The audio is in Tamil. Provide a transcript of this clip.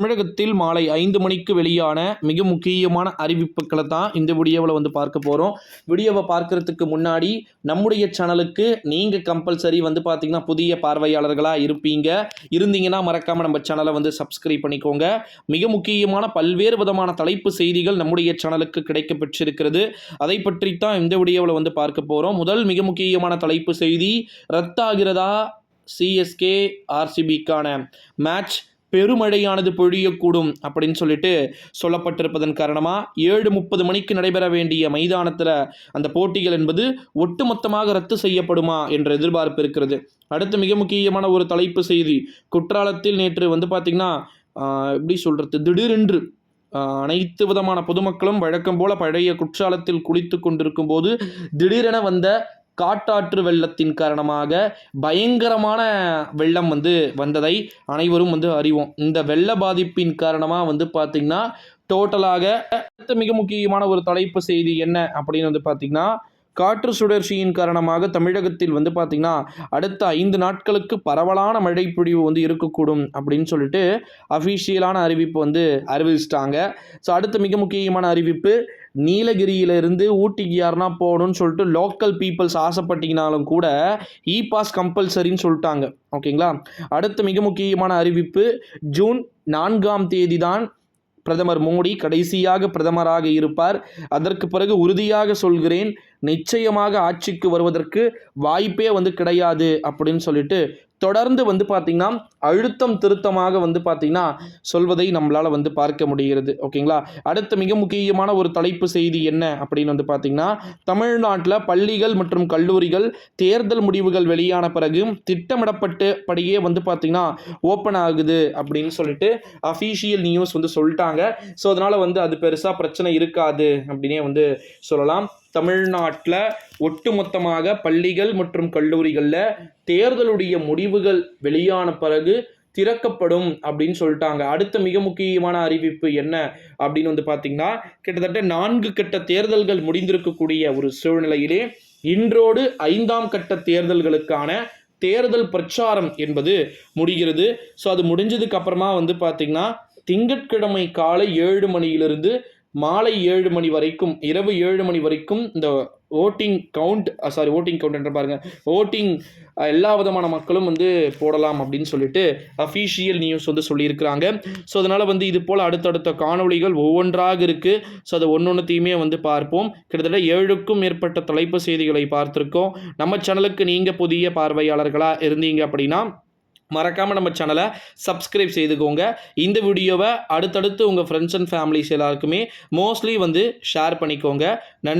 தமிழகத்தில் மாலை ஐந்து மணிக்கு வெளியான மிக முக்கியமான அறிவிப்புகளை தான் இந்த வீடியோவில் வந்து பார்க்க போகிறோம் வீடியோவை பார்க்கறதுக்கு முன்னாடி நம்முடைய சேனலுக்கு நீங்கள் கம்பல்சரி வந்து பார்த்தீங்கன்னா புதிய பார்வையாளர்களாக இருப்பீங்க. இருந்தீங்கன்னா மறக்காமல் நம்ம சேனலை வந்து சப்ஸ்கிரைப் பண்ணிக்கோங்க. மிக முக்கியமான பல்வேறு விதமான தலைப்பு செய்திகள் நம்முடைய சேனலுக்கு கிடைக்க பெற்றிருக்கிறது அதை பற்றி தான் இந்த வீடியோவில் வந்து பார்க்க போகிறோம் முதல் மிக முக்கியமான தலைப்பு செய்தி ரத்தாகிறதா சிஎஸ்கே ஆர்சிபிக்கான மேட்ச் பெருமழையானது பொழியக்கூடும் அப்படின்னு சொல்லிட்டு சொல்லப்பட்டிருப்பதன் காரணமாக ஏழு முப்பது மணிக்கு நடைபெற வேண்டிய மைதானத்தில் அந்த போட்டிகள் என்பது ஒட்டுமொத்தமாக ரத்து செய்யப்படுமா என்ற எதிர்பார்ப்பு இருக்கிறது. அடுத்து மிக முக்கியமான ஒரு தலைப்பு செய்தி. குற்றாலத்தில் நேற்று வந்து பார்த்திங்கன்னா எப்படி சொல்கிறது திடீரென்று அனைத்து விதமான பொதுமக்களும் வழக்கம் போல பழைய குற்றாலத்தில் குளித்து கொண்டிருக்கும் போது திடீரென வந்த காட்டாற்று வெள்ளத்தின் காரணமாக பயங்கரமான வெள்ளம் வந்து வந்ததை அனைவரும் வந்து அறிவோம். இந்த வெள்ள பாதிப்பின் காரணமாக வந்து பார்த்திங்கன்னா டோட்டலாக அடுத்த மிக முக்கியமான ஒரு தலைப்பு செய்தி என்ன அப்படின்னு வந்து பார்த்திங்கன்னா காற்று சுழற்சியின் காரணமாக தமிழகத்தில் வந்து பார்த்திங்கன்னா அடுத்த ஐந்து நாட்களுக்கு பரவலான மழை பொழிவு வந்து இருக்கக்கூடும் அப்படின்னு சொல்லிட்டு அஃபீஷியலான அறிவிப்பு வந்து அறிவிச்சிட்டாங்க. ஸோ அடுத்த மிக முக்கியமான அறிவிப்பு நீலகிரியிலிருந்து ஊட்டிக்கு யாருனா போகணும்னு சொல்லிட்டு லோக்கல் பீப்புள்ஸ் ஆசைப்பட்டீங்கனாலும் கூட இ பாஸ் கம்பல்சரின்னு சொல்லிட்டாங்க. ஓகேங்களா? அடுத்த மிக முக்கியமான அறிவிப்பு ஜூன் நான்காம் தேதி தான் பிரதமர் மோடி கடைசியாக பிரதமராக இருப்பார். அதற்கு பிறகு உறுதியாக சொல்கிறேன் நிச்சயமாக ஆட்சிக்கு வருவதற்கு வாய்ப்பே வந்து கிடையாது அப்படின்னு சொல்லிட்டு தொடர்ந்து வந்து பார்த்திங்கன்னா அழுத்தம் திருத்தமாக வந்து பார்த்திங்கன்னா சொல்வதை நம்மளால் வந்து பார்க்க முடிகிறது. ஓகேங்களா? அடுத்த மிக முக்கியமான ஒரு தலைப்பு செய்தி என்ன அப்படின்னு வந்து பார்த்திங்கன்னா தமிழ்நாட்டில் பள்ளிகள் மற்றும் கல்லூரிகள் தேர்தல் முடிவுகள் வெளியான பிறகு திட்டமிடப்பட்டு படியே வந்து பார்த்திங்கன்னா ஓப்பன் ஆகுது அப்படின்னு சொல்லிட்டு அஃபீஷியல் நியூஸ் வந்து சொல்லிட்டாங்க. ஸோ அதனால் வந்து அது பெருசாக பிரச்சனை இருக்காது அப்படின்னே வந்து சொல்லலாம். தமிழ்நாட்டில் ஒட்டுமொத்தமாக பள்ளிகள் மற்றும் கல்லூரிகளில் தேர்தலுடைய முடிவுகள் வெளியான பிறகு திறக்கப்படும் அப்படின்னு சொல்லிட்டாங்க. அடுத்த மிக முக்கியமான அறிவிப்பு என்ன அப்படின்னு வந்து பார்த்தீங்கன்னா கிட்டத்தட்ட நான்கு கட்ட தேர்தல்கள் முடிந்திருக்கக்கூடிய ஒரு சூழ்நிலையிலே இன்றோடு ஐந்தாம் கட்ட தேர்தல்களுக்கான தேர்தல் பிரச்சாரம் என்பது முடிகிறது. ஸோ அது முடிஞ்சதுக்கு அப்புறமா வந்து பார்த்திங்கன்னா திங்கட்கிழமை காலை ஏழு மணியிலிருந்து மாலை ஏழு மணி வரைக்கும் இரவு ஏழு மணி வரைக்கும் இந்த voting count sorry voting count என்ற பாருங்க. ஓட்டிங் எல்லா விதமான மக்களும் வந்து போடலாம் அப்படின்னு சொல்லிட்டு அஃபீஷியல் நியூஸ் வந்து சொல்லியிருக்கிறாங்க. ஸோ அதனால் வந்து இது போல் அடுத்தடுத்த காணொளிகள் ஒவ்வொன்றாக இருக்குது ஸோ அதை ஒன்று ஒன்றுத்தையுமே வந்து பார்ப்போம். கிட்டத்தட்ட ஏழுக்கும் மேற்பட்ட தலைப்பு செய்திகளை பார்த்துருக்கோம். நம்ம சேனலுக்கு நீங்கள் புதிய பார்வையாளர்களாக இருந்தீங்க அப்படின்னா மறக்காமல் நம்ம சேனலை சப்ஸ்கிரைப் செய்துக்கோங்க. இந்த வீடியோவை அடுத்தடுத்து உங்கள் ஃப்ரெண்ட்ஸ் அண்ட் ஃபேமிலிஸ் எல்லாருக்குமே மோஸ்ட்லி வந்து ஷேர் பண்ணிக்கோங்க. நன்றி.